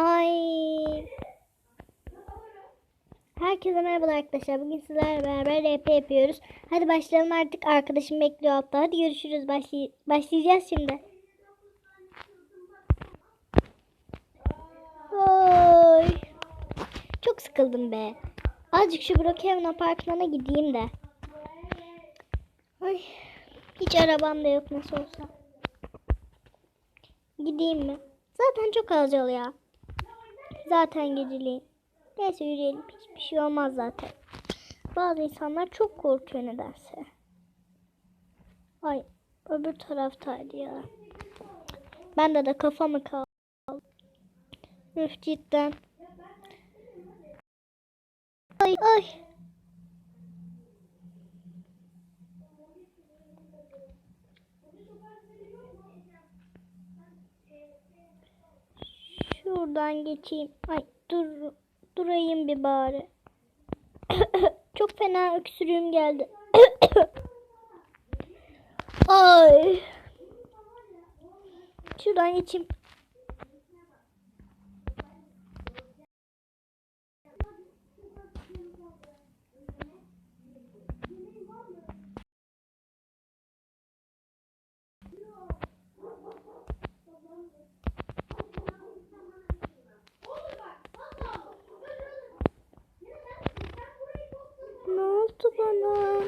Ay. Herkese merhaba arkadaşlar. Bugün sizlerle beraber RP yapıyoruz. Hadi başlayalım artık. Arkadaşım bekliyor altta. Hadi görüşürüz. Başlay başlayacağız şimdi. Oy. Çok sıkıldım be. Azıcık şu Brookhaven apartmana gideyim de. Ay. Hiç arabam da yok nasıl olsa. Gideyim mi? Zaten çok az yol ya. Zaten geceliğin. Neyse yürüyelim. Hiçbir şey olmaz zaten. Bazı insanlar çok korkuyor nedense. Ay öbür taraftaydı ya. Bende de kafamı kaldı. Üf cidden. Ay ay. Şuradan geçeyim. Ay dur durayım bir bari. Çok fena öksürüğüm geldi. Ay. Şuradan geçeyim. Oldu bana?